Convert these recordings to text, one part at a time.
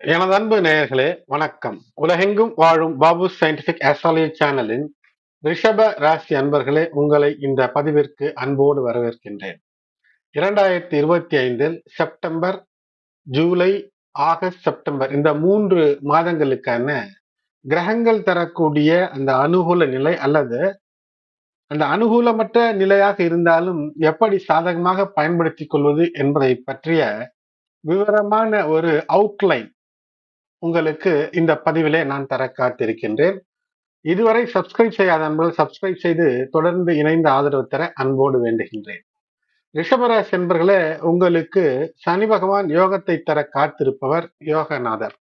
எனது அன்பு நேயர்களே வணக்கம். உலகெங்கும் வாழும் பாபு சயின்டிபிக் ஆஸ்ட்ராலஜி சேனலின் ரிஷப ராசி அன்பர்களே உங்களை இந்த பதிவிற்கு அன்போடு வரவேற்கின்றேன். இரண்டாயிரத்தி இருபத்தி ஐந்தில் செப்டம்பர் ஜூலை ஆகஸ்ட் செப்டம்பர் இந்த மூன்று மாதங்களுக்கான கிரகங்கள் தரக்கூடிய அந்த அனுகூல நிலை அல்லது அந்த அனுகூலமற்ற நிலையாக இருந்தாலும் எப்படி சாதகமாக பயன்படுத்திக் கொள்வது என்பதை பற்றிய விவரமான ஒரு அவுட்லைன் உங்களுக்கு இந்த பதிவிலே நான் தர காத்திருக்கின்றேன். இதுவரை சப்ஸ்கிரைப் செய்யாத நண்பர்கள் சப்ஸ்கிரைப் செய்து தொடர்ந்து இணைந்த ஆதரவு தர அன்போடு வேண்டுகின்றேன். ரிஷபராசி என்பர்களே உங்களுக்கு சனி பகவான் யோகத்தை தர காத்திருப்பவர் யோகநாதர்.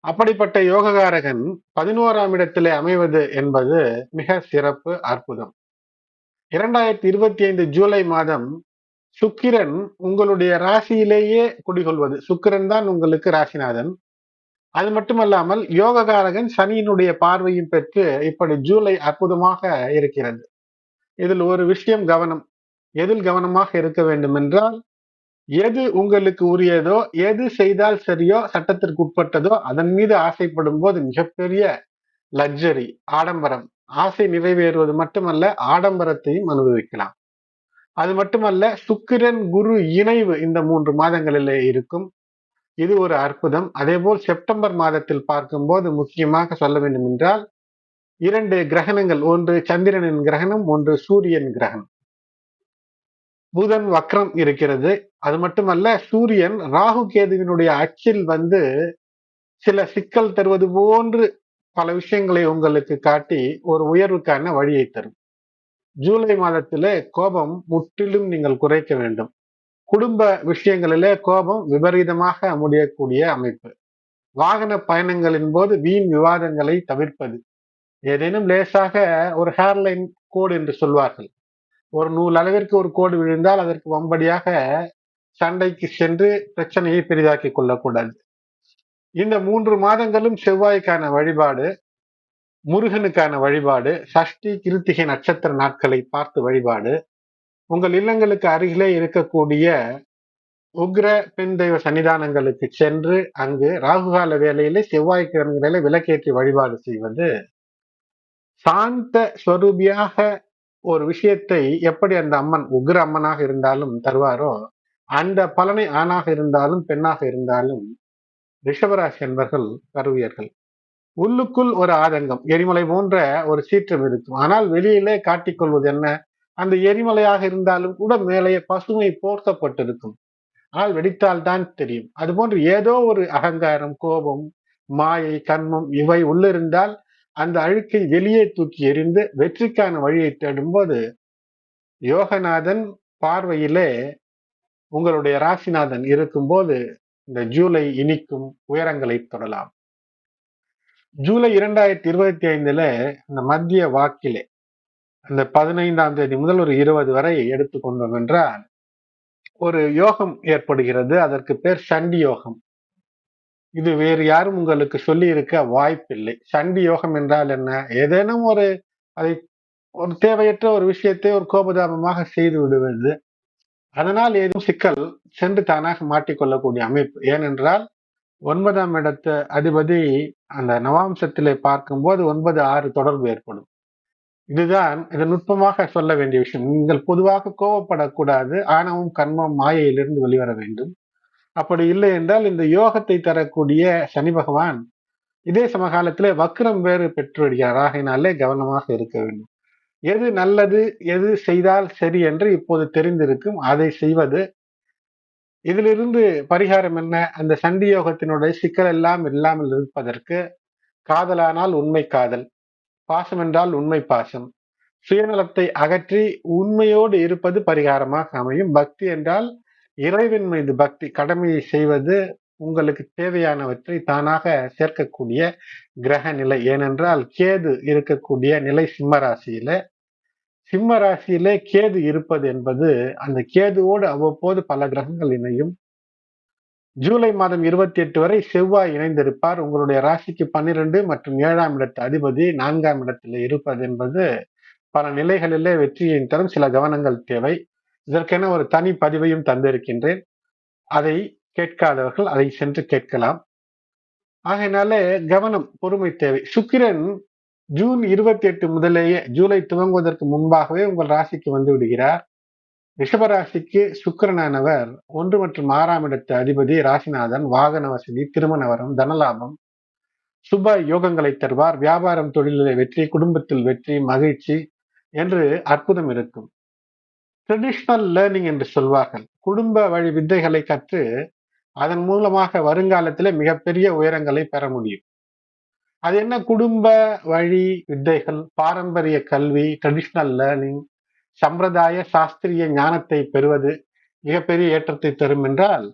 அப்படிப்பட்ட யோககாரகன் பதினோராம் இடத்திலே அமைவது என்பது மிக சிறப்பு அற்புதம். இரண்டாயிரத்தி இருபத்தி ஐந்து ஜூலை மாதம் சுக்கிரன் உங்களுடைய ராசியிலேயே குடிகொள்வது. சுக்கிரன் தான் உங்களுக்கு ராசிநாதன். அது மட்டுமல்லாமல் யோககாரகன் சனியினுடைய பார்வையும் பெற்று இப்படி ஜூலை அற்புதமாக இருக்கிறது. இதில் ஒரு விஷயம் கவனம். எதில் கவனமாக இருக்க வேண்டும் என்றால் எது உங்களுக்கு உரியதோ எது செய்தால் சரியோ சட்டத்திற்கு உட்பட்டதோ அதன் மீது ஆசைப்படும் போது மிகப்பெரிய லக்ஸரி ஆடம்பரம். ஆசை நிறைவேறுவது மட்டுமல்ல ஆடம்பரத்தையும் அனுபவிக்கலாம். அது மட்டுமல்ல சுக்கிரன் குரு இணைவு இந்த மூன்று மாதங்களிலே இருக்கும். இது ஒரு அற்புதம். அதேபோல் செப்டம்பர் மாதத்தில் பார்க்கும்போது முக்கியமாக சொல்ல வேண்டும் என்றால் இரண்டு கிரகணங்கள் ஒன்று சந்திரனின் கிரகணம் ஒன்று சூரியன் கிரகணம். புதன் வக்ரம் இருக்கிறது. அது மட்டுமல்ல சூரியன் ராகு கேதுவினுடைய அச்சில் வந்து சில சிக்கல் தருவது போன்று பல விஷயங்களை உங்களுக்கு காட்டி ஒரு உயர்வுக்கான வழியை தரும். ஜூலை மாதத்திலே கோபம் முற்றிலும் நீங்கள் குறைக்க வேண்டும். குடும்ப விஷயங்களிலே கோபம் விபரீதமாக முடியக்கூடிய அமைப்பு. வாகன பயணங்களின் போது வீண் விவாதங்களை தவிர்ப்பது. ஏதேனும் லேசாக ஒரு ஹேர்லைன் கோடு என்று சொல்வார்கள். ஒரு நூல் அளவிற்கு ஒரு கோடு விழுந்தால் அதற்கு வம்படியாக சண்டைக்கு சென்று பிரச்சனையை பெரிதாக்கி கொள்ளக்கூடாது. இந்த மூன்று மாதங்களும் செவ்வாய்க்கான வழிபாடு முருகனுக்கான வழிபாடு சஷ்டி கிருத்திகை நட்சத்திர நாட்களை பார்த்து வழிபாடு உங்கள் இல்லங்களுக்கு அருகிலே இருக்கக்கூடிய உக்ர பெண் தெய்வ சன்னிதானங்களுக்கு சென்று அங்கு ராகுகால வேலையிலே செவ்வாய்க்கிழமைகளில விளக்கேற்றி வழிபாடு செய்வது சாந்த ஸ்வரூபியாக ஒரு விஷயத்தை எப்படி அந்த அம்மன் உக்ர அம்மனாக இருந்தாலும் தருவாரோ அந்த பலனை ஆணாக இருந்தாலும் பெண்ணாக இருந்தாலும் ரிஷபராசி என்பர்கள் கருவியர்கள். உள்ளுக்குள் ஒரு ஆதங்கம் எரிமலை போன்ற ஒரு சீற்றம் இருக்கும். ஆனால் வெளியிலே காட்டிக்கொள்வது என்ன? அந்த எரிமலையாக இருந்தாலும் கூட மேலே பசுமை போர்த்தப்பட்டிருக்கும். ஆனால் வெடித்தால் தான் தெரியும். அதுபோன்று ஏதோ ஒரு அகங்காரம் கோபம் மாயை கண்மம் இவை உள்ளிருந்தால் அந்த அழுக்கை வெளியே தூக்கி எறிந்து வெற்றிக்கான வழியை தேடும்போது யோகநாதன் பார்வையிலே உங்களுடைய ராசிநாதன் இருக்கும்போது இந்த ஜூலை இனிக்கும் உயரங்களை தொடலாம். ஜூலை இரண்டாயிரத்தி இருபத்தி ஐந்துல இந்த மத்திய வாக்கிலே அந்த பதினைந்தாம் தேதி முதல் ஒரு இருபது வரை எடுத்துக்கொண்டோம் என்றால் ஒரு யோகம் ஏற்படுகிறது. அதற்கு பேர் சண்டி யோகம். இது வேறு யாரும் உங்களுக்கு சொல்லி இருக்க வாய்ப்பில்லை. சண்டி யோகம் என்றால் என்ன? ஏதேனும் ஒரு அதை ஒரு தேவையற்ற ஒரு விஷயத்தை ஒரு கோபதாபமாக செய்து விடுவது. அதனால் ஏதும் சிக்கல் சென்று தானாக மாட்டிக்கொள்ளக்கூடிய அமைப்பு. ஏனென்றால் ஒன்பதாம் இடத்து அதிபதி அந்த நவாம்சத்திலே பார்க்கும்போது ஒன்பது ஆறு தொடர்பு ஏற்படும். இதுதான் இதை நுட்பமாக சொல்ல வேண்டிய விஷயம். நீங்கள் பொதுவாக கோவப்படக்கூடாது ஆணவம் கர்மம் மாயையிலிருந்து வெளிவர வேண்டும். அப்படி இல்லை என்றால் இந்த யோகத்தை தரக்கூடிய சனி பகவான் இதே சமகாலத்திலே வக்ரம் வேறு பெற்று விடுகிறார் ஆகையினாலே கவனமாக இருக்க வேண்டும். எது நல்லது எது செய்தால் சரி என்று இப்போது தெரிந்திருக்கும். அதை செய்வது இதிலிருந்து பரிகாரம் என்ன? அந்த சண்டி யோகத்தினுடைய சிக்கல் எல்லாம் இல்லாமல் இருப்பதற்கு காதலானால் உண்மை காதல். பாசம் என்றால் உண்மை பாசம். சுயநலத்தை அகற்றி உண்மையோடு இருப்பது பரிகாரமாக அமையும். பக்தி என்றால் இறைவன் மீது பக்தி கடமையை செய்வது உங்களுக்கு தேவையானவற்றை தானாக சேர்க்கக்கூடிய கிரக நிலை. ஏனென்றால் கேது இருக்கக்கூடிய நிலை சிம்ம ராசியில. சிம்ம ராசியிலே கேது இருப்பது என்பது அந்த கேதுவோடு அவ்வப்போது பல கிரகங்கள் இணையும். ஜூலை மாதம் இருபத்தி எட்டு வரை செவ்வாய் இணைந்திருப்பார். உங்களுடைய ராசிக்கு பன்னிரண்டு மற்றும் ஏழாம் இடத்து அதிபதி நான்காம் இடத்தில் இருப்பது என்பது பல நிலைகளிலே வெற்றியின் தரும். சில கவனங்கள் தேவை. இதற்கென ஒரு தனி பதிவையும் தந்திருக்கின்றேன். அதை கேட்காதவர்கள் அதை சென்று கேட்கலாம். ஆகையினாலே கவனம் பொறுமை தேவை. சுக்கிரன் ஜூன் இருபத்தி எட்டு முதலேயே ஜூலை துவங்குவதற்கு முன்பாகவே உங்கள் ராசிக்கு வந்து விடுகிறார். ரிஷபராசிக்கு சுக்கரனானவர் ஒன்று மற்றும் ஆறாம் இடத்து அதிபதி ராசிநாதன் வாகன வசதி திருமண வரம் தனலாபம் சுப யோகங்களை தருவார். வியாபாரம் தொழிலில் வெற்றி குடும்பத்தில் வெற்றி மகிழ்ச்சி என்று அற்புதம் இருக்கும். ட்ரெடிஷ்னல் லேர்னிங் என்று சொல்வார்கள். குடும்ப வழி வித்தைகளை கற்று அதன் மூலமாக வருங்காலத்திலே மிகப்பெரிய உயரங்களை பெற முடியும். அது என்ன? குடும்ப வழி வித்தைகள் பாரம்பரிய கல்வி ட்ரெடிஷ்னல் லேர்னிங் சம்பிரதாய சாஸ்திரிய ஞானத்தை பெறுவது மிகப்பெரிய ஏற்றத்தை தரும் என்றால்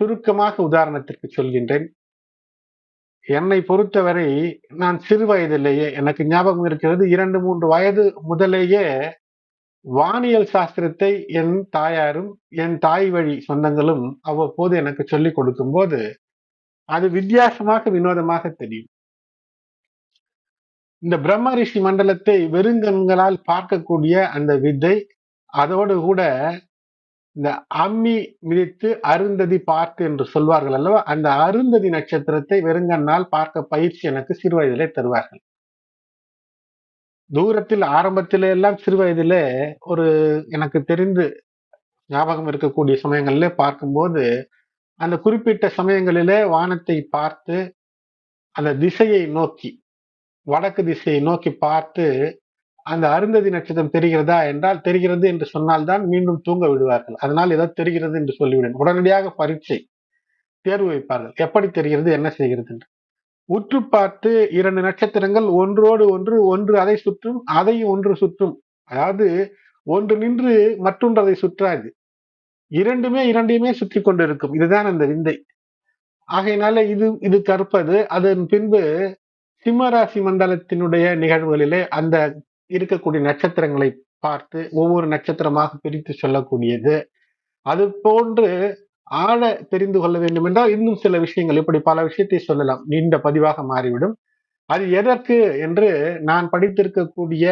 சுருக்கமாக உதாரணத்திற்கு சொல்கின்றேன். என்னை பொறுத்தவரை நான் சிறு வயதிலேயே எனக்கு ஞாபகம் இருக்கிறது இரண்டு மூன்று வயது முதலேயே வானியல் சாஸ்திரத்தை என் தாயாரும் என் தாய் வழி சொந்தங்களும் அவ்வப்போது எனக்கு சொல்லிக் கொடுக்கும் போது அது வித்தியாசமாக வினோதமாக தெரியும். இந்த பிரம்ம ரிஷி மண்டலத்தை வெறுங்கண்களால் பார்க்கக்கூடிய அந்த வித்தை அதோடு கூட இந்த அம்மி மிதித்து அருந்ததி பார்த்து என்று சொல்வார்கள் அல்லவா? அந்த அருந்ததி நட்சத்திரத்தை வெறுங்கண்ணால் பார்க்க பயிற்சி எனக்கு சிறு வயதிலே தருவார்கள். தூரத்தில் ஆரம்பத்திலே எல்லாம் சிறு வயதிலே ஒரு எனக்கு தெரிந்து ஞாபகம் இருக்கக்கூடிய சமயங்களிலே பார்க்கும்போது அந்த குறிப்பிட்ட சமயங்களிலே வானத்தை பார்த்து அந்த திசையை நோக்கி வடக்கு திசையை நோக்கி பார்த்து அந்த அருந்ததி நட்சத்திரம் தெரிகிறதா? என்றால் தெரிகிறது என்று சொன்னால்தான் மீண்டும் தூங்க விடுவார்கள். அதனால் ஏதோ தெரிகிறது என்று சொல்லிவிடும் உடனடியாக பரீட்சை தேர்வு வைப்பார்கள். எப்படி தெரிகிறது? என்ன செய்கிறது? என்று. உற்று பார்த்து இரண்டு நட்சத்திரங்கள் ஒன்றோடு ஒன்று ஒன்று அதை சுற்றும் அதையும் ஒன்று சுற்றும். அதாவது ஒன்று நின்று மற்றொன்று அதை சுற்றாது. இரண்டுமே இரண்டையுமே சுற்றி கொண்டு இருக்கும் இதுதான் அந்த விந்தை. ஆகையினால இது இது கற்பது. அதன் பின்பு சிம்மராசி மண்டலத்தினுடைய நிகழ்வுகளிலே அந்த இருக்கக்கூடிய நட்சத்திரங்களை பார்த்து ஒவ்வொரு நட்சத்திரமாக பிரித்து சொல்லக்கூடியது. அது போன்று ஆழ தெரிந்து கொள்ள வேண்டும் என்றால் இன்னும் சில விஷயங்கள் இப்படி பல விஷயத்தை சொல்லலாம். நீண்ட பதிவாக மாறிவிடும். அது எதற்கு என்று நான் படித்திருக்கக்கூடிய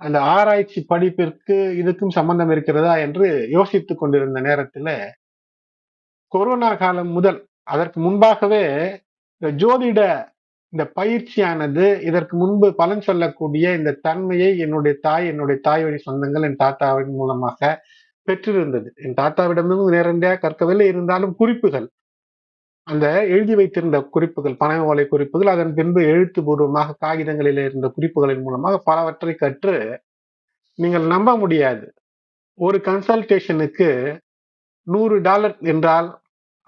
அந்த ஆராய்ச்சி படிப்பிற்கு இதுக்கும் சம்பந்தம் இருக்கிறதா என்று யோசித்துக் கொண்டிருந்த நேரத்தில் கொரோனா காலம் முதல் அதற்கு முன்பாகவே இந்த ஜோதிட இந்த பயிற்சியானது இதற்கு முன்பு பலன் சொல்லக்கூடிய இந்த தன்மையை என்னுடைய தாய் என்னுடைய தாய் வழி சொந்தங்கள் என் தாத்தாவின் மூலமாக பெற்றிருந்தது. என் தாத்தாவிடமிருந்து நேரடியாக கற்கவில்லை. இருந்தாலும் குறிப்புகள். அந்த எழுதி வைத்திருந்த குறிப்புகள் பனை ஓலை குறிப்புகள் அதன் பின்பு எழுத்துப்பூர்வமாக காகிதங்களில் இருந்த குறிப்புகளின் மூலமாக பலவற்றை கற்று நீங்கள் நம்ப முடியாது. ஒரு கன்சல்டேஷனுக்கு நூறு டாலர் என்றால்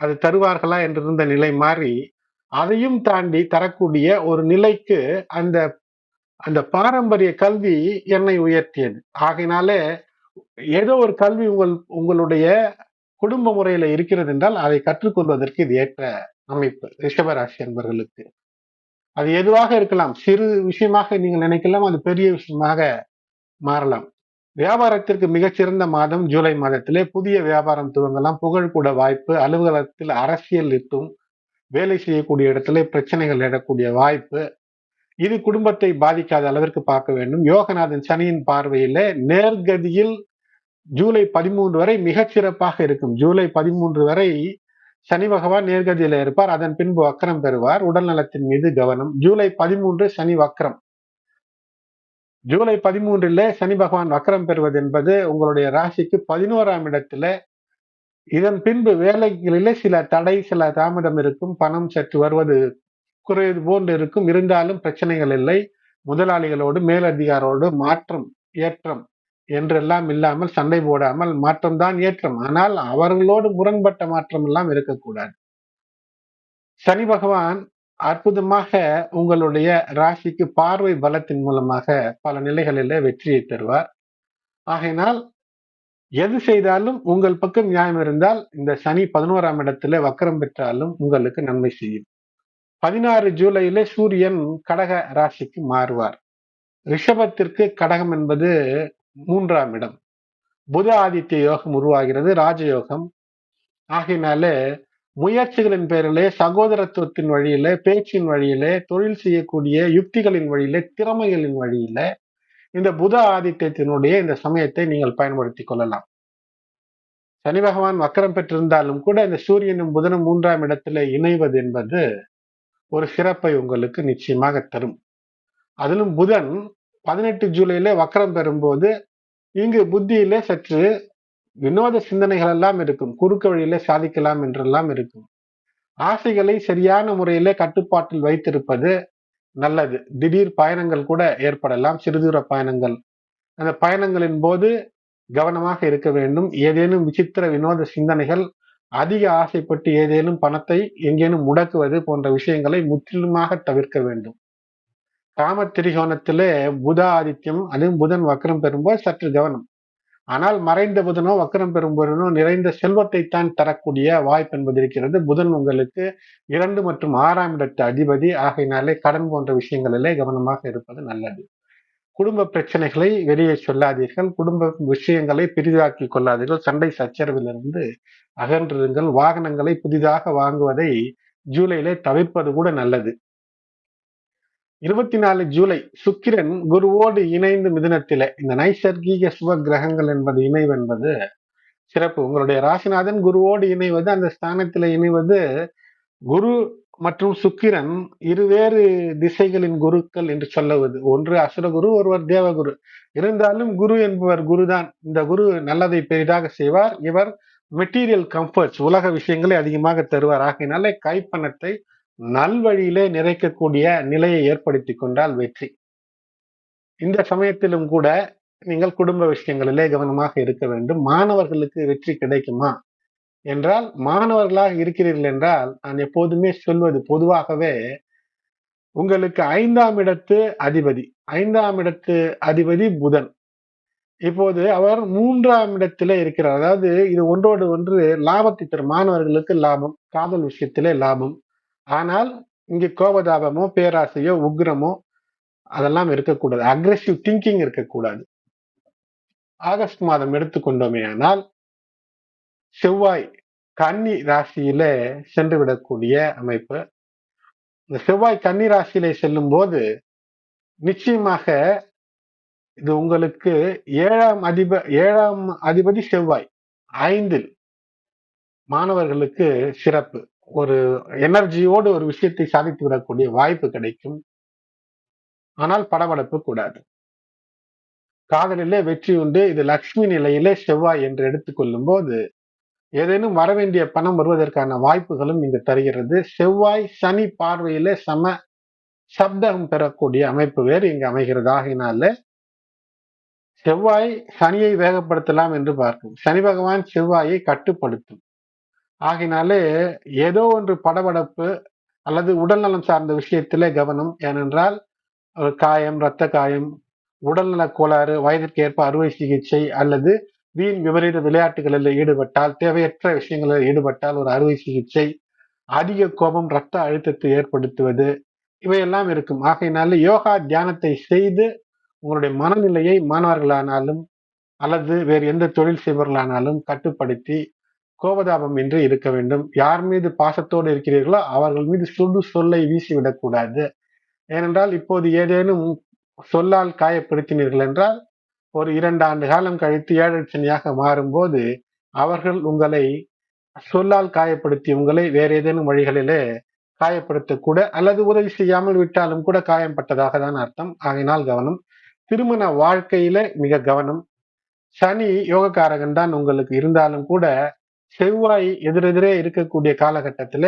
அது தருவார்களா என்றிருந்த நிலை மாறி அதையும் தாண்டி தரக்கூடிய ஒரு நிலைக்கு அந்த அந்த பாரம்பரிய கல்வி என்னை உயர்த்தியது. ஆகையினாலே ஏதோ ஒரு கல்வி உங்கள் உங்களுடைய குடும்ப முறையில இருக்கிறது என்றால் அதை கற்றுக்கொள்வதற்கு இது ஏற்ற அமைப்பு. ரிஷபராசி என்பர்களுக்கு அது எதுவாக இருக்கலாம். சிறு விஷயமாக நீங்கள் நினைக்கலாம். அது பெரிய விஷயமாக மாறலாம். வியாபாரத்திற்கு மிகச்சிறந்த மாதம் ஜூலை மாதத்திலே. புதிய வியாபாரம் துவங்கலாம். புகழ் கூட வாய்ப்பு. அலுவலகத்தில் அரசியல் இருக்கும் வேலை செய்யக்கூடிய இடத்துல பிரச்சனைகள் எழக்கூடிய வாய்ப்பு இது குடும்பத்தை பாதிக்காத அளவிற்கு பார்க்க வேண்டும். யோகநாதன் சனியின் பார்வையில நேர்கதியில் ஜூலை பதிமூன்று வரை மிகச் சிறப்பாக இருக்கும். ஜூலை பதிமூன்று வரை சனி பகவான் நேர்கதியில இருப்பார். அதன் பின்பு வக்கரம் பெறுவார். உடல் நலத்தின் மீது கவனம். ஜூலை பதிமூன்று சனி வக்கரம் ஜூலை பதிமூன்றில் சனி பகவான் வக்கரம் பெறுவது என்பது உங்களுடைய ராசிக்கு பதினோராம் இடத்துல இதன் பின்பு வேலைகளிலே சில தடை சில தாமதம் இருக்கும் பணம் சற்று வருவது குறைவது போன்று இருக்கும். இருந்தாலும் பிரச்சனைகள் இல்லை. முதலாளிகளோடு மேலதிகாரோடு மாற்றம் ஏற்றம் என்றெல்லாம் இல்லாமல் சண்டை போடாமல் மாற்றம் தான் ஏற்றம். ஆனால் அவர்களோடு முரண்பட்ட மாற்றம் எல்லாம் இருக்கக்கூடாது. சனி பகவான் அற்புதமாக உங்களுடைய ராசிக்கு பார்வை பலத்தின் மூலமாக பல நிலைகளில வெற்றியை தருவார் ஆகையினால் எது செய்தாலும் உங்கள் பக்கம் நியாயம் இருந்தால் இந்த சனி பதினோராம் இடத்துல வக்கரம் பெற்றாலும் உங்களுக்கு நன்மை செய்யும். பதினாறு ஜூலையில சூரியன் கடக ராசிக்கு மாறுவார். ரிஷபத்திற்கு கடகம் என்பது மூன்றாம் இடம். புத ஆதித்ய யோகம் உருவாகிறது ராஜயோகம். ஆகையினாலே முயற்சிகளின் பேரிலே சகோதரத்துவத்தின் வழியிலே பேச்சின் வழியிலே தொழில் செய்யக்கூடிய யுக்திகளின் வழியிலே திறமைகளின் வழியில இந்த புத ஆதித்யத்தினுடைய இந்த சமயத்தை நீங்கள் பயன்படுத்தி கொள்ளலாம். சனி பகவான் வக்கரம் பெற்றிருந்தாலும் கூட இந்த சூரியனும் புதனும் மூன்றாம் இடத்துல இணைவது என்பது ஒரு சிறப்பை உங்களுக்கு நிச்சயமாக தரும். அதிலும் புதன் பதினெட்டு ஜூலையில வக்கரம் பெறும்போது இங்கு புத்தியிலே சற்று வினோத சிந்தனைகள் எல்லாம் இருக்கும். குறுக்க வழியிலே சாதிக்கலாம் என்றெல்லாம் இருக்கும். ஆசைகளை சரியான முறையிலே கட்டுப்பாட்டில் வைத்திருப்பது நல்லது. திடீர் பயணங்கள் கூட ஏற்படலாம். சிறுதூர பயணங்கள். அந்த பயணங்களின் போது கவனமாக இருக்க வேண்டும். ஏதேனும் விசித்திர வினோத சிந்தனைகள் அதிக ஆசைப்பட்டு ஏதேனும் பணத்தை எங்கேனும் முடக்குவது போன்ற விஷயங்களை முற்றிலுமாக தவிர்க்க வேண்டும். காம திரிகோணத்திலே புத ஆதித்யம் அதுவும் புதன் வக்கரம் பெறும்போது சற்று கவனம். ஆனால் மறைந்த புதனோ வக்கரம் பெறும் புதனோ நிறைந்த செல்வத்தை தான் தரக்கூடிய வாய்ப்பு என்பது இருக்கிறது புதன் உங்களுக்கு இரண்டு மற்றும் ஆறாம் இடத்து அதிபதி. ஆகையினாலே கடன் போன்ற விஷயங்களிலே கவனமாக இருப்பது நல்லது. குடும்ப பிரச்சனைகளை வெளியே சொல்லாதீர்கள். குடும்ப விஷயங்களை பெரிதாக்கி கொள்ளாதீர்கள். சண்டை சச்சரவிலிருந்து அகன்றிருங்கள். வாகனங்களை புதிதாக வாங்குவதை ஜூலையிலே தவிர்ப்பது கூட நல்லது. இருபத்தி நாலு ஜூலை சுக்கிரன் குருவோடு இணைந்து மிதுனத்தில. இந்த நைசர்கீக சுப கிரகங்கள் என்பது இணைவு என்பது சிறப்பு. உங்களுடைய ராசிநாதன் குருவோடு இணைவது அந்த ஸ்தானத்தில் இணைவது குரு மற்றும் சுக்கிரன் இருவேறு திசைகளின் குருக்கள் என்று சொல்லுவது. ஒன்று அசுரகுரு ஒருவர் தேவகுரு. இருந்தாலும் குரு என்பவர் குருதான். இந்த குரு நல்லதை பெரிதாக செய்வார். இவர் மெட்டீரியல் கம்ஃபர்ட்ஸ் உலக விஷயங்களை அதிகமாக தருவார். ஆகையினாலே கைப்பணத்தை நல்வழியிலே நிறைக்கக்கூடிய நிலையை ஏற்படுத்தி கொண்டால் வெற்றி. இந்த சமயத்திலும் கூட நீங்கள் குடும்ப விஷயங்களிலே கவனமாக இருக்க வேண்டும். மாணவர்களுக்கு வெற்றி கிடைக்குமா? என்றால் மாணவர்களாக இருக்கிறீர்கள் என்றால் நான் எப்போதுமே சொல்வது பொதுவாகவே உங்களுக்கு ஐந்தாம் இடத்து அதிபதி ஐந்தாம் இடத்து அதிபதி புதன். இப்போது அவர் மூன்றாம் இடத்திலே இருக்கிறார். அதாவது இது ஒன்றோடு ஒன்று லாபத்தை தரும். மாணவர்களுக்கு லாபம் காதல் விஷயத்திலே லாபம். ஆனால் இங்கே கோபதாபமோ பேராசையோ உக்ரமோ அதெல்லாம் இருக்கக்கூடாது. அக்ரெசிவ் திங்கிங் இருக்கக்கூடாது. ஆகஸ்ட் மாதம் எடுத்துக்கொண்டோமே ஆனால் செவ்வாய் கன்னி ராசியில சென்று விடக்கூடிய அமைப்பு. இந்த செவ்வாய் கன்னி ராசியில செல்லும் போது நிச்சயமாக இது உங்களுக்கு ஏழாம் அதிப ஏழாம் அதிபதி செவ்வாய் ஐந்தில் மாணவர்களுக்கு சிறப்பு. ஒரு எனர்ஜியோடு ஒரு விஷயத்தை சாதித்து விடக்கூடிய வாய்ப்பு கிடைக்கும். ஆனால் படபடப்பு கூடாது. காதலிலே வெற்றி உண்டு. இது லக்ஷ்மி நிலையிலே செவ்வாய் என்று எடுத்துக்கொள்ளும் போது ஏதேனும் வரவேண்டிய பணம் வருவதற்கான வாய்ப்புகளும் இங்கு தருகிறது. செவ்வாய் சனி பார்வையிலே சம சப்தம் பெறக்கூடிய அமைப்பு வேறு இங்கு அமைகிறது. ஆகினால செவ்வாய் சனியை வேகப்படுத்தலாம் என்று பார்க்கும் சனி பகவான் செவ்வாயை கட்டுப்படுத்தும். ஆகினாலே ஏதோ ஒன்று படபடப்பு அல்லது உடல்நலம் சார்ந்த விஷயத்திலே கவனம். ஏனென்றால் காயம் இரத்த காயம் உடல்நல கோளாறு வயதிற்கு ஏற்ப அறுவை சிகிச்சை அல்லது வீண் விபரீத விளையாட்டுகளில் ஈடுபட்டால் தேவையற்ற விஷயங்களில் ஈடுபட்டால் ஒரு அறுவை சிகிச்சை அதிக கோபம் இரத்த அழுத்தத்தை ஏற்படுத்துவது இவையெல்லாம் இருக்கும். ஆகையினால யோகா தியானத்தை செய்து உங்களுடைய மனநிலையை மாணவர்களானாலும் அல்லது வேறு எந்த தொழில் செய்பவர்களானாலும் கட்டுப்படுத்தி கோபதாபம் என்று இருக்க வேண்டும். யார் மீது பாசத்தோடு இருக்கிறீர்களோ அவர்கள் மீது சுடு சொல்லை வீசிவிடக்கூடாது ஏனென்றால் இப்போது ஏதேனும் சொல்லால் காயப்படுத்தினீர்கள் என்றால் ஒரு இரண்டு ஆண்டு காலம் கழித்து ஏழட்சனியாக மாறும்போது அவர்கள் உங்களை சொல்லால் காயப்படுத்தி உங்களை வேற ஏதேனும் வழிகளிலே காயப்படுத்தக்கூட அல்லது உதவி செய்யாமல் விட்டாலும் கூட காயம்பட்டதாக தான் அர்த்தம். ஆகினால் கவனம். திருமண வாழ்க்கையில மிக கவனம். சனி யோகக்காரகன் தான் உங்களுக்கு இருந்தாலும் கூட செவ்வாய் எதிரெதிரே இருக்கக்கூடிய காலகட்டத்துல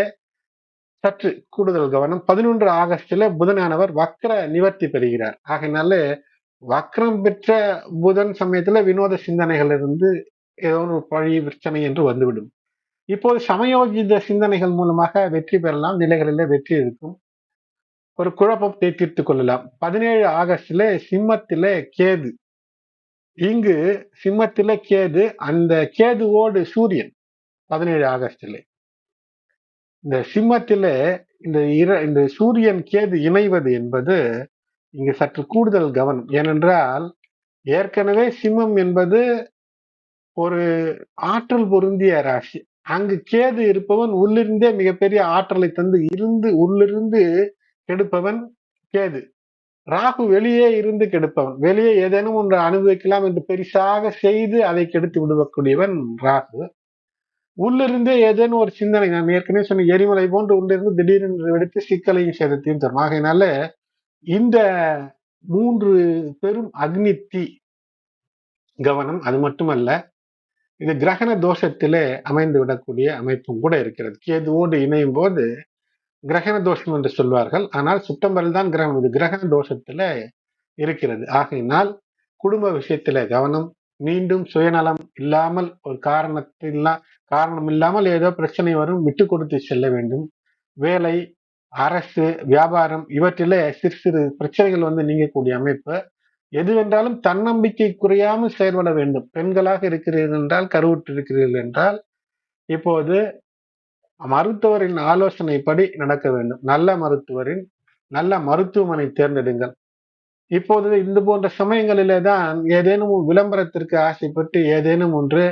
சற்று கூடுதல் கவனம். பதினொன்று ஆகஸ்ட்ல புதனானவர் வக்ர நிவர்த்தி பெறுகிறார். ஆகையினால வக்ரம் பெற்ற புதன் சமயத்துல வினோத சிந்தனைகள் இருந்து ஏதோ ஒரு பழி பிரச்சனை என்று வந்துவிடும். இப்போது சமயோஜித சிந்தனைகள் மூலமாக வெற்றி பெறலாம். நிலைகளில் வெற்றி இருக்கும். ஒரு குழப்பத்தை தீர்த்து கொள்ளலாம். பதினேழு ஆகஸ்ட்ல சிம்மத்தில கேது. இங்கு சிம்மத்தில கேது அந்த கேதுவோடு சூரியன். பதினேழு ஆகஸ்டில். இந்த சிம்மத்தில் இந்த இர இந்த சூரியன் கேது இணைவது என்பது இங்கு சற்று கூடுதல் கவனம். ஏனென்றால் ஏற்கனவே சிம்மம் என்பது ஒரு ஆற்றல் பொருந்திய ராசி. அங்கு கேது இருப்பவன் உள்ளிருந்தே மிகப்பெரிய ஆற்றலை தந்து இருந்து உள்ளிருந்து கெடுப்பவன் கேது. ராகு வெளியே இருந்து கெடுப்பவன். வெளியே ஏதேனும் ஒன்று அனுபவிக்கலாம் என்று பெரிசாக செய்து அதை கெடுத்து விடுவக்கூடியவன் ராகு. உள்ளிருந்தே ஏதேனும் ஒரு சிந்தனை நான் ஏற்கனவே சொன்ன எரிமலை போன்று உள்ளிருந்து திடீரென்று வெடித்து சிக்கலையும் சேதத்தையும் தரும். ஆகையினால இந்த மூன்று பெரும் அக்னி தீ கவனம் அது மட்டுமல்ல இது கிரகண தோஷத்திலே அமைந்து விடக்கூடிய அமைப்பும் கூட இருக்கிறது. கேதுவோடு இணையும் போது கிரகண தோஷம் என்று சொல்வார்கள். ஆனால் செப்டம்பரில் தான் கிரகணம். இது கிரகண தோஷத்துல இருக்கிறது. ஆகையினால் குடும்ப விஷயத்துல கவனம் மீண்டும் சுயநலம் இல்லாமல் ஒரு காரணத்தில் காரணம் இல்லாமல் ஏதோ பிரச்சனை வரும் விட்டு கொடுத்து செல்ல வேண்டும். வேலை அரசு வியாபாரம் இவற்றிலே சிறு சிறு பிரச்சனைகள் வந்து நீங்கக்கூடிய அமைப்பு. எதுவென்றாலும் தன்னம்பிக்கை குறையாமல் செயல்பட வேண்டும். பெண்களாக இருக்கிறீர்கள் என்றால் கருவுற்று இருக்கிறீர்கள் என்றால் இப்போது மருத்துவரின் ஆலோசனைப்படி நடக்க வேண்டும். நல்ல மருத்துவரின் நல்ல மருத்துவமனை தேர்ந்தெடுங்கள். இப்போது இந்த போன்ற சமயங்களிலே தான் ஏதேனும் விளம்பரத்திற்கு ஆசைப்பட்டு ஏதேனும் ஒன்று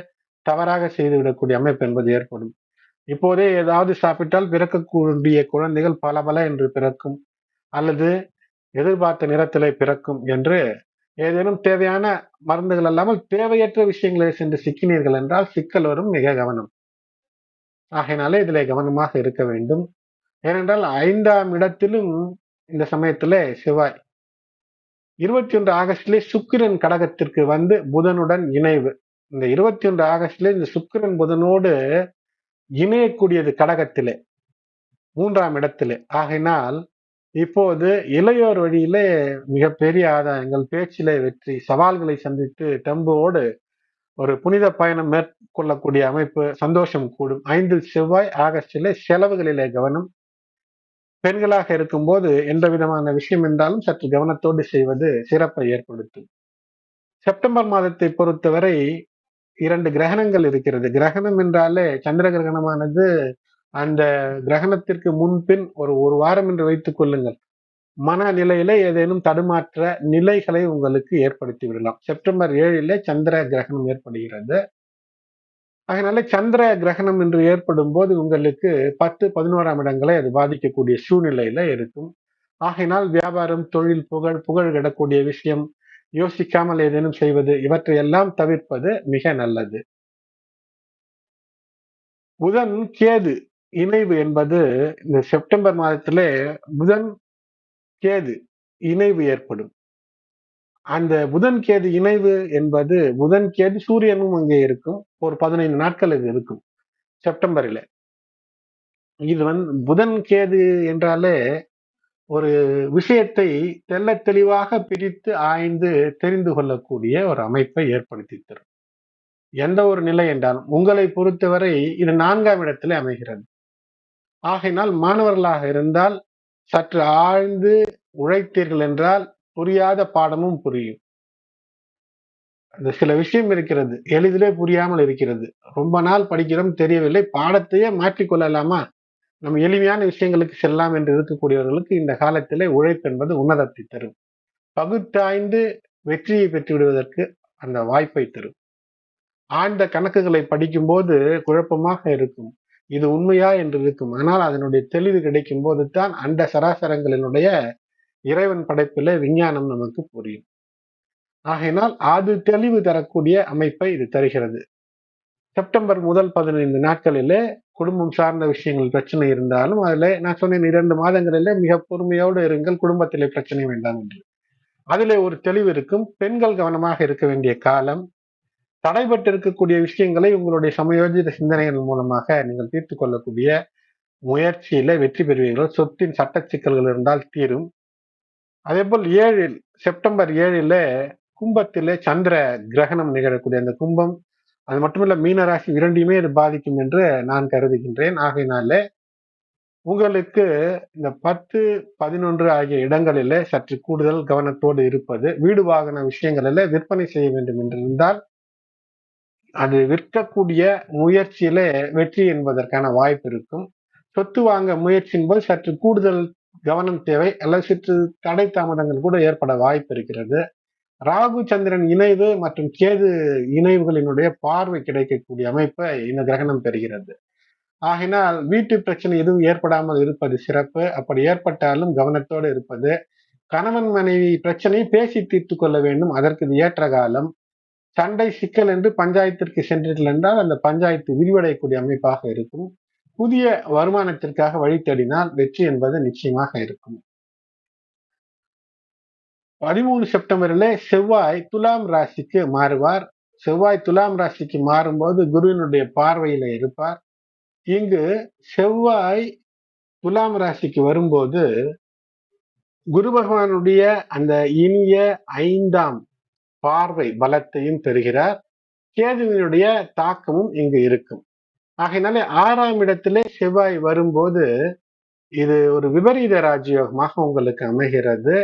தவறாக செய்துவிடக்கூடிய அமைப்பு என்பது ஏற்படும். இப்போதே ஏதாவது சாப்பிட்டால் பிறக்கக்கூடிய குழந்தைகள் பல பல என்று பிறக்கும் அல்லது எதிர்பார்த்த நிறத்திலே பிறக்கும் என்று ஏதேனும் தேவையான மருந்துகள் அல்லாமல் தேவையற்ற விஷயங்களை சென்று சிக்கினீர்கள் என்றால் சிக்கல் வரும் மிக கவனம். ஆகையினாலே இதிலே கவனமாக இருக்க வேண்டும். ஏனென்றால் ஐந்தாம் இடத்திலும் இந்த சமயத்துல செவ்வாய். இருபத்தி ஒன்று ஆகஸ்டிலே சுக்கிரன் கடகத்திற்கு வந்து புதனுடன் இணைவு. இந்த இருபத்தி ஒன்று ஆகஸ்ட்ல இந்த சுக்கிரன் புதனோடு இணையக்கூடியது கடகத்திலே மூன்றாம் இடத்திலே. ஆகையினால் இப்போது இளையோர் வழியிலே மிகப்பெரிய ஆதாயங்கள் பேச்சிலே வெற்றி சவால்களை சந்தித்து டெம்போடு ஒரு புனித பயணம் மேற்கொள்ளக்கூடிய அமைப்பு சந்தோஷம் கூடும். ஐந்து செவ்வாய் ஆகஸ்டிலே செலவுகளிலே கவனம். பெண்களாக இருக்கும்போது எந்த விதமான விஷயம் என்றாலும் சற்று கவனத்தோடு செய்வது சிறப்பை ஏற்படுத்தும். செப்டம்பர் மாதத்தை பொறுத்தவரை இரண்டு கிரகணங்கள் இருக்கிறது. கிரகணம் என்றாலே சந்திர கிரகணமானது அந்த கிரகணத்திற்கு முன்பின் ஒரு ஒரு வாரம் என்று வைத்துக் கொள்ளுங்கள். மனநிலையில ஏதேனும் தடுமாற்ற நிலைகளை உங்களுக்கு ஏற்படுத்தி விடலாம். செப்டம்பர் ஏழில் சந்திர கிரகணம் ஏற்படுகிறது. அதனால சந்திர கிரகணம் என்று ஏற்படும் போது உங்களுக்கு பத்து பதினோராம் இடங்களை அது பாதிக்கக்கூடிய சூழ்நிலையில இருக்கும். ஆகையினால் வியாபாரம் தொழில் புகழ் புகழ் கிடக்கூடிய விஷயம் யோசிக்காமல் ஏதேனும் செய்வது இவற்றையெல்லாம் தவிர்ப்பது மிக நல்லது. புதன் கேது இணைவு என்பது இந்த செப்டம்பர் மாதத்திலே புதன் கேது இணைவு ஏற்படும். அந்த புதன் கேது இணைவு என்பது புதன் கேது சூரியனும் அங்கே இருக்கும். ஒரு பதினைந்து நாட்கள் இது இருக்கும் செப்டம்பரில். இது வந்து புதன் கேது என்றாலே ஒரு விஷயத்தை தெல்ல தெளிவாக பிரித்து ஆய்ந்து தெரிந்து கொள்ளக்கூடிய ஒரு அமைப்பை ஏற்படுத்தி தரும் எந்த ஒரு நிலை என்றாலும் உங்களை பொறுத்தவரை இது நான்காம் இடத்திலே அமைகிறது. ஆகையினால் மாணவர்களாக இருந்தால் சற்று ஆழ்ந்து உழைத்தீர்கள் என்றால் புரியாத பாடமும் புரியும். அந்த சில விஷயம் இருக்கிறது. எளிதிலே புரியாமல் இருக்கிறது. ரொம்ப நாள் படிக்கிறோம் தெரியவில்லை. பாடத்தையே மாற்றிக்கொள்ளலாமா நம்ம எளிமையான விஷயங்களுக்கு செல்லாம் என்று இருக்கக்கூடியவர்களுக்கு இந்த காலத்திலே உழைப்பு என்பது உன்னதத்தை தரும். பகுத்தாய்ந்து வெற்றியை பெற்று விடுவதற்கு அந்த வாய்ப்பை தரும். ஆழ்ந்த கணக்குகளை படிக்கும்போது குழப்பமாக இருக்கும். இது உண்மையா என்று இருக்கும். ஆனால் அதனுடைய தெளிவு கிடைக்கும் போது தான் அந்த சராசரங்களினுடைய இறைவன் படைப்பில விஞ்ஞானம் நமக்கு புரியும். ஆகையினால் அது தெளிவு தரக்கூடிய அமைப்பை இது தருகிறது. செப்டம்பர் முதல் பதினைந்து நாட்களிலே குடும்பம் சார்ந்த விஷயங்கள் பிரச்சனை இருந்தாலும் அதில் நான் சொன்னேன் இரண்டு மாதங்களிலே மிக பொறுமையோடு இருங்கள் குடும்பத்திலே பிரச்சனை வேண்டாம் என்று. அதிலே ஒரு தெளிவு இருக்கும் பெண்கள் கவனமாக இருக்க வேண்டிய காலம். தடைபட்டு இருக்கக்கூடிய விஷயங்களை உங்களுடைய சமயோஜித சிந்தனைகள் மூலமாக நீங்கள் தீர்த்து கொள்ளக்கூடிய முயற்சியில வெற்றி பெறுவீர்கள். சொத்தின் சட்ட சிக்கல்கள் இருந்தால் தீரும். அதே போல் ஏழில் செப்டம்பர் ஏழில கும்பத்திலே சந்திர கிரகணம் நிகழக்கூடிய அந்த கும்பம் அது மட்டுமல்ல மீனராசி இரண்டையுமே இது பாதிக்கும் என்று நான் கருதுகின்றேன். ஆகையினாலே உங்களுக்கு இந்த பத்து பதினொன்று ஆகிய இடங்களில சற்று கூடுதல் கவனத்தோடு இருப்பது வீடு வாகன விஷயங்களில விற்பனை செய்ய வேண்டும் என்று இருந்தால் அது விற்கக்கூடிய முயற்சியில வெற்றி என்பதற்கான வாய்ப்பு இருக்கும். சொத்து வாங்க முயற்சியின் போது சற்று கூடுதல் கவனம் தேவை அல்லது சற்று தடை தாமதங்கள் கூட ஏற்பட வாய்ப்பு இருக்கிறது. ராகு சந்திரன் இணைவு மற்றும் கேது இணைவுகளினுடைய பார்வை கிடைக்கக்கூடிய அமைப்பை இந்த கிரகணம் பெறுகிறது. ஆகினால் வீட்டு பிரச்சனை எதுவும் ஏற்படாமல் இருப்பது சிறப்பு. அப்படி ஏற்பட்டாலும் கவனத்தோடு இருப்பது. கணவன் மனைவி பிரச்சனையை பேசி தீர்த்து கொள்ள வேண்டும். அதற்கு இது ஏற்ற காலம். சண்டை சிக்கல் என்று பஞ்சாயத்திற்கு சென்றீர்கள் என்றால் அந்த பஞ்சாயத்து விரிவடையக்கூடிய அமைப்பாக இருக்கும். புதிய வருமானத்திற்காக வழி தேடினால் வெற்றி என்பது நிச்சயமாக இருக்கும். பதிமூணு செப்டம்பர்ல செவ்வாய் துலாம் ராசிக்கு மாறுவார். செவ்வாய் துலாம் ராசிக்கு மாறும்போது குருவினுடைய பார்வையில இருப்பார். இங்கு செவ்வாய் துலாம் ராசிக்கு வரும்போது குரு பகவானுடைய அந்த இனிய ஐந்தாம் பார்வை பலத்தையும் பெறுகிறார். கேதுவினுடைய தாக்கமும் இங்கு இருக்கும். ஆகையினாலே ஆறாம் இடத்திலே செவ்வாய் வரும்போது இது ஒரு விபரீத ராஜயோகமாக உங்களுக்கு அமைகிறது.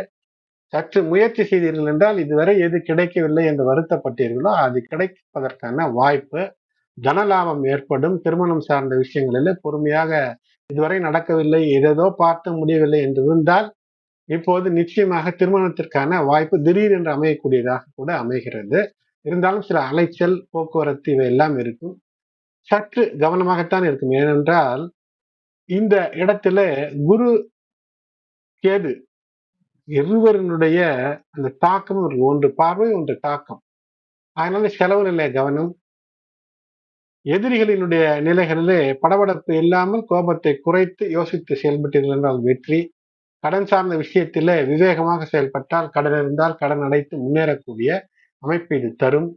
சற்று முயற்சி செய்தீர்கள் என்றால் இதுவரை எது கிடைக்கவில்லை என்று வருத்தப்பட்டீர்களோ அது கிடைப்பதற்கான வாய்ப்பு தனலாபம் ஏற்படும். திருமணம் சார்ந்த விஷயங்களில் பொறுமையாக இதுவரை நடக்கவில்லை ஏதேதோ பார்த்து முடியவில்லை என்று இருந்தால் இப்போது நிச்சயமாக திருமணத்திற்கான வாய்ப்பு திடீரென்று அமையக்கூடியதாக கூட அமைகிறது. இருந்தாலும் சில அலைச்சல் போக்குவரத்து இவையெல்லாம் இருக்கும். சற்று கவனமாகத்தான் இருக்கும். ஏனென்றால் இந்த இடத்துல குரு கேது இருவருடைய அந்த தாக்கம் ஒரு ஒன்று பார்வை ஒன்று தாக்கம். அதனால செலவு நிலை கவனம். எதிரிகளினுடைய நிலைகளிலே படபடப்பு இல்லாமல் கோபத்தை குறைத்து யோசித்து செயல்பட்டீர்கள் என்றால் வெற்றி. கடன் சார்ந்த விஷயத்திலே விவேகமாக செயல்பட்டால் கடன் இருந்தால் கடன் அடைத்து முன்னேறக்கூடிய அமைப்பு இது தரும்.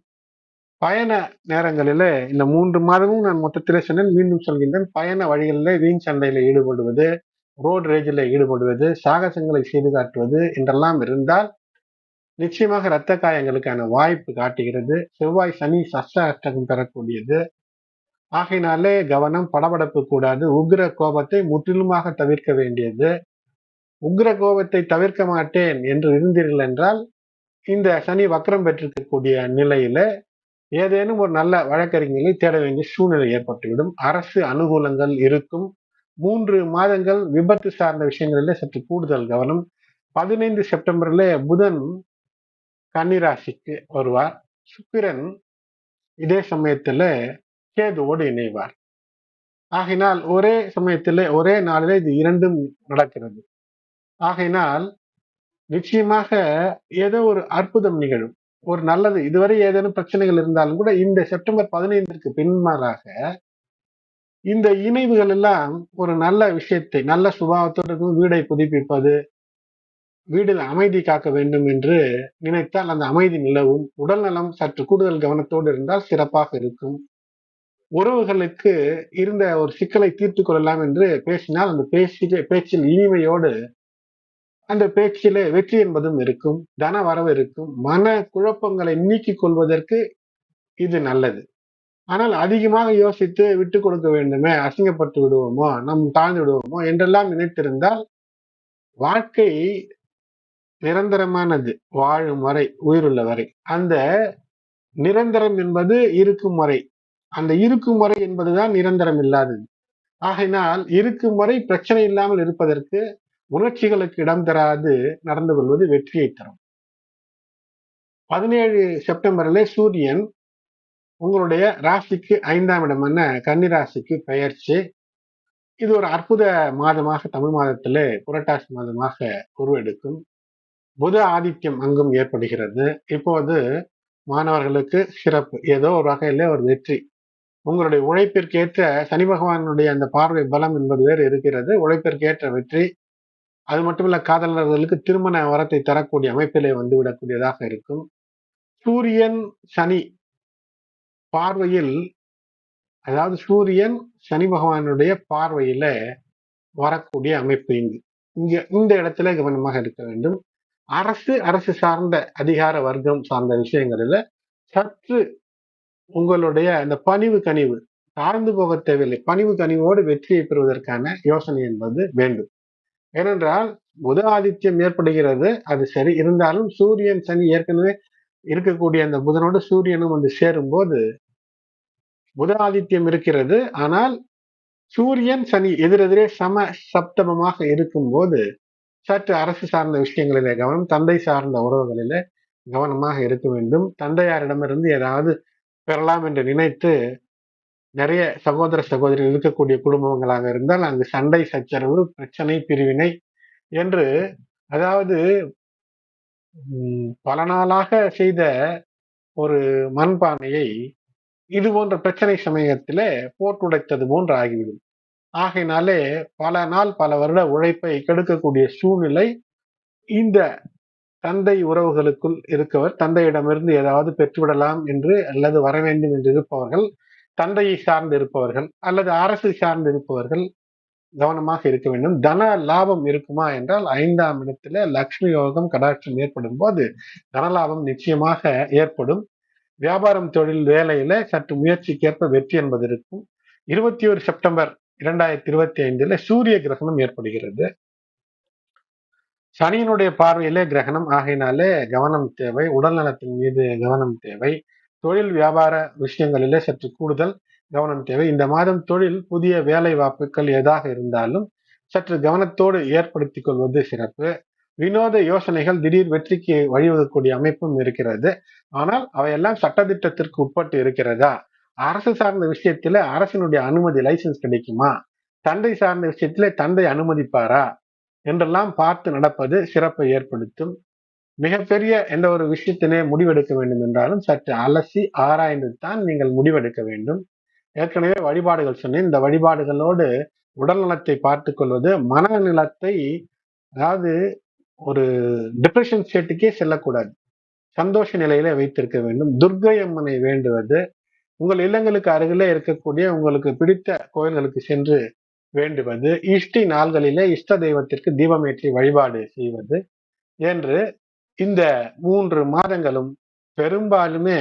பயண நேரங்களிலே இந்த மூன்று மாதமும் நான் மொத்தத்திலே சொன்னேன் மீண்டும் சொல்கின்றேன். பயண வழிகளில் வீண் சண்டையில ஈடுபடுவது ரோட் ரேஜில் ஈடுபடுவது சாகசங்களை செய்து காட்டுவது என்றெல்லாம் இருந்தால் நிச்சயமாக இரத்த காயங்களுக்கான வாய்ப்பு காட்டுகிறது. செவ்வாய் சனி சஷ்ட அஷ்டகம் பெறக்கூடியது. ஆகையினாலே கவனம் படபடப்பு கூடாது. உக்ர கோபத்தை முற்றிலுமாக தவிர்க்க வேண்டியது. உக்ர கோபத்தை தவிர்க்க மாட்டேன் என்று இருந்தீர்கள் என்றால் இந்த சனி வக்கரம் பெற்றிருக்கக்கூடிய நிலையில ஏதேனும் ஒரு நல்ல வழக்கறிஞர்களை தேட வேண்டிய சூழ்நிலை ஏற்பட்டுவிடும். அரசு அனுகூலங்கள் இருக்கும். மூன்று மாதங்கள் விபத்து சார்ந்த விஷயங்களில் சற்று கூடுதல் கவனம். பதினைந்து செப்டம்பர்ல புதன் கன்னிராசிக்கு வருவார். சுக்கிரன் இதே சமயத்துல கேதுவோடு இணைவார். ஆகையினால் ஒரே சமயத்தில் ஒரே நாளில் இது இரண்டும் நடக்கிறது. ஆகையினால் நிச்சயமாக ஏதோ ஒரு அற்புதம் நிகழும். ஒரு நல்லது. இதுவரை ஏதேனும் பிரச்சனைகள் இருந்தாலும் கூட இந்த செப்டம்பர் பதினைந்திற்கு பின்மாறாக இந்த இணைவுகள் எல்லாம் ஒரு நல்ல விஷயத்தை நல்ல சுபாவத்தோடு வீடை புதுப்பிப்பது வீடில் அமைதி காக்க வேண்டும் என்று நினைத்தால் அந்த அமைதி நிலவும். உடல் நலம் சற்று கூடுதல் கவனத்தோடு இருந்தால் சிறப்பாக இருக்கும். உறவுகளுக்கு இருந்த ஒரு சிக்கலை தீர்த்து கொள்ளலாம் என்று பேசினால் அந்த பேச்சு பேச்சில் இனிமையோடு அந்த பேச்சிலே வெற்றி என்பதும் இருக்கும். தன வரவு இருக்கும். மன குழப்பங்களை நீக்கிக் கொள்வதற்கு இது நல்லது. ஆனால் அதிகமாக யோசித்து விட்டு கொடுக்க வேண்டுமே அசிங்கப்பட்டு விடுவோமோ நம் தாழ்ந்து விடுவோமோ என்றெல்லாம் நினைத்திருந்தால் வாழ்க்கை நிரந்தரமானது. வாழும் வரை உயிருள்ள வரை. அந்த நிரந்தரம் என்பது இருக்கும் வரை. அந்த இருக்கும் வரை என்பதுதான் நிரந்தரம் இல்லாதது. ஆகையினால் இருக்கும் வரை பிரச்சனை இல்லாமல் இருப்பதற்கு உணர்ச்சிகளுக்கு இடம் தராது நடந்து கொள்வது வெற்றியை தரும். பதினேழு செப்டம்பர்ல சூரியன் உங்களுடைய ராசிக்கு ஐந்தாம் இடமான கன்னிராசிக்கு பெயர்ச்சி. இது ஒரு அற்புத மாதமாக தமிழ் மாதத்திலே புரட்டாசி மாதமாக உருவெடுக்கும். புத ஆதித்யம் அங்கும் ஏற்படுகிறது. இப்போது மாணவர்களுக்கு சிறப்பு. ஏதோ ஒரு வகையில ஒரு வெற்றி. உங்களுடைய உழைப்பிற்கேற்ற சனி பகவானுடைய அந்த பார்வை பலம் என்பது வேறு இருக்கிறது. உழைப்பிற்கேற்ற வெற்றி. அது மட்டுமல்ல காதலர்களுக்கு திருமண வரத்தை தரக்கூடிய அமைப்பிலே வந்துவிடக்கூடியதாக இருக்கும். சூரியன் சனி பார்வையில் அதாவது சூரியன் சனி பகவானுடைய பார்வையில வரக்கூடிய அமைப்பு இங்கு. இங்க இந்த இடத்துல கவனமாக இருக்க வேண்டும். அரசு அரசு சார்ந்த அதிகார வர்க்கம் சார்ந்த விஷயங்கள்ல சற்று உங்களுடைய அந்த பணிவு கனிவு சார்ந்து போக தேவையில்லை. பணிவு கனிவோடு வெற்றியை பெறுவதற்கான யோசனை என்பது வேண்டும். ஏனென்றால் புத ஆதித்யம் ஏற்படுகிறது. அது சரி இருந்தாலும் சூரியன் சனி ஏற்கனவே இருக்கக்கூடிய அந்த புதனோடு சூரியனும் வந்து சேரும்போது புத இருக்கிறது. ஆனால் சூரியன் சனி எதிரெதிரே சம சப்தமமாக இருக்கும்போது சற்று அரசு சார்ந்த விஷயங்களிலே கவனம் தந்தை சார்ந்த உறவுகளிலே கவனமாக இருக்க வேண்டும். தந்தையாரிடமிருந்து ஏதாவது பெறலாம் என்று நினைத்து நிறைய சகோதர சகோதரி இருக்கக்கூடிய குடும்பங்களாக இருந்தால் அங்கு சண்டை சச்சரவு பிரச்சனை பிரிவினை என்று அதாவது பல நாளாக செய்த ஒரு மண்பானையை இது போன்ற பிரச்சனை சமயத்திலே போட்டுடைத்தது போன்று ஆகிவிடும். ஆகையினாலே பல நாள் பல வருட உழைப்பை கெடுக்கக்கூடிய சூழ்நிலை இந்த தந்தை உறவுகளுக்குள் இருக்கவர் தந்தையிடமிருந்து ஏதாவது பெற்றுவிடலாம் என்று அல்லது வர வேண்டும் என்று இருப்பவர்கள் தந்தையை சார்ந்து இருப்பவர்கள் அல்லது அரசு சார்ந்து இருப்பவர்கள் கவனமாக இருக்க வேண்டும். தன லாபம் இருக்குமா என்றால் ஐந்தாம் இடத்துல லக்ஷ்மி யோகம் கடாட்சம் ஏற்படும் போது தனலாபம் நிச்சயமாக ஏற்படும். வியாபாரம் தொழில் வேலையில சற்று முயற்சிக்கேற்ப வெற்றி என்பது இருக்கும். இருபத்தி ஒரு செப்டம்பர் இரண்டாயிரத்தி இருபத்தி ஐந்துல சூரிய கிரகணம் ஏற்படுகிறது. சனியினுடைய பார்வையிலே கிரகணம். ஆகையினாலே கவனம் தேவை. உடல் நலத்தின் மீது கவனம் தேவை. தொழில் வியாபார விஷயங்களிலே சற்று கூடுதல் கவனம் தேவை. இந்த மாதம் தொழில் புதிய வேலை வாய்ப்புகள் எதாக இருந்தாலும் சற்று கவனத்தோடு ஏற்படுத்திக் கொள்வது சிறப்பு. வினோத யோசனைகள் திடீர் வெற்றிக்கு வழிவகுக்கூடிய அமைப்பும் இருக்கிறது. ஆனால் அவையெல்லாம் சட்டத்திட்டத்திற்கு உட்பட்டு இருக்கிறதா? அரசு சார்ந்த விஷயத்துல அரசினுடைய அனுமதி லைசன்ஸ் கிடைக்குமா? தந்தை சார்ந்த விஷயத்துல தந்தை அனுமதிப்பாரா? என்றெல்லாம் பார்த்து நடப்பது சிறப்பை ஏற்படுத்தும். மிகப்பெரிய எந்த ஒரு விஷயத்தினே முடிவெடுக்க வேண்டும் என்றாலும் சற்று அலசி ஆராய்ந்து தான் நீங்கள் முடிவெடுக்க வேண்டும். ஏற்கனவே வழிபாடுகள் சொன்னேன். இந்த வழிபாடுகளோடு உடல் நலத்தை பார்த்து கொள்வது மனநலத்தை அதாவது ஒரு டிப்ரெஷன் ஸ்டேட்டுக்கே செல்லக்கூடாது. சந்தோஷ நிலையில வைத்திருக்க வேண்டும். துர்கை அம்மனை வேண்டுவது உங்கள் இல்லங்களுக்கு அருகிலே இருக்கக்கூடிய உங்களுக்கு பிடித்த கோயில்களுக்கு சென்று வேண்டுவது இஷ்டி நாள்களிலே இஷ்ட தெய்வத்திற்கு தீபமேற்றி வழிபாடு செய்வது என்று இந்த மூன்று மாதங்களும் பெரும்பாலுமே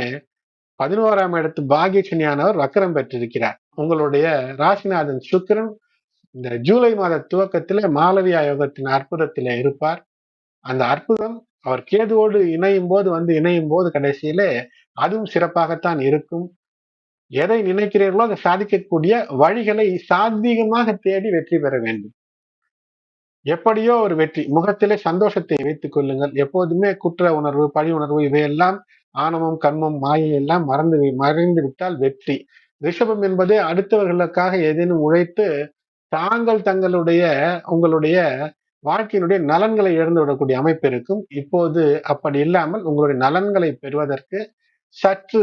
பதினோராம் இடத்து பாகியசனியானவர் வக்கரம் பெற்றிருக்கிறார். உங்களுடைய ராசிநாதன் சுக்கிரன் இந்த ஜூலை மாத துவக்கத்திலே மாலவியா யோகத்தின் அற்புதத்திலே இருப்பார். அந்த அற்புதம் அவர் கேதுவோடு இணையும் போது வந்து இணையும் போது கடைசியிலே அதுவும் சிறப்பாகத்தான் இருக்கும். எதை நினைக்கிறீர்களோ அதை சாதிக்கக்கூடிய வழிகளை சாத்வீகமாக தேடி வெற்றி பெற வேண்டும். எப்படியோ ஒரு வெற்றி. முகத்திலே சந்தோஷத்தை வைத்துக் கொள்ளுங்கள். எப்போதுமே குற்ற உணர்வு பழி உணர்வு இவையெல்லாம் ஆணவம் கண்மம் மாயை எல்லாம் மறந்து மறைந்து விட்டால் வெற்றி. ரிஷபம் என்பது அடுத்தவர்களுக்காக ஏதேனும் உழைத்து தாங்கள் தங்களுடைய உங்களுடைய வாழ்க்கையினுடைய நலன்களை இழந்து விடக்கூடிய அமைப்பு இருக்கும். இப்போது அப்படி இல்லாமல் உங்களுடைய நலன்களை பெறுவதற்கு சற்று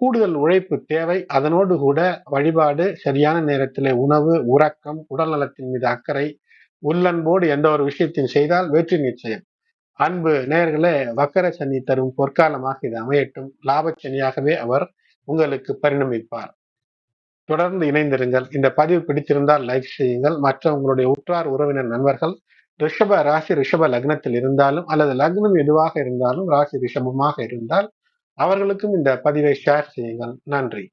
கூடுதல் உழைப்பு தேவை. அதனோடு கூட வழிபாடு சரியான நேரத்தில் உணவு உறக்கம் உடல் நலத்தின் மீது அக்கறை உள்ளன்போடு எந்த ஒரு விஷயத்தையும் செய்தால் வெற்றி நிச்சயம். அன்பு நேர்களே வக்கர சனி தரும் பொற்காலமாக இது அமையட்டும். லாபச்சனியாகவே அவர் உங்களுக்கு பரிணமிப்பார். தொடர்ந்து இணைந்திருங்கள். இந்த பதிவு பிடித்திருந்தால் லைக் செய்யுங்கள். மற்ற உங்களுடைய உற்றார் உறவினர் நண்பர்கள் ரிஷப ராசி ரிஷப லக்னத்தில் இருந்தாலும் அல்லது லக்னம் எதுவாக இருந்தாலும் ராசி ரிஷபமாக இருந்தால் அவர்களுக்கும் இந்த பதிவை ஷேர் செய்யுங்கள். நன்றி.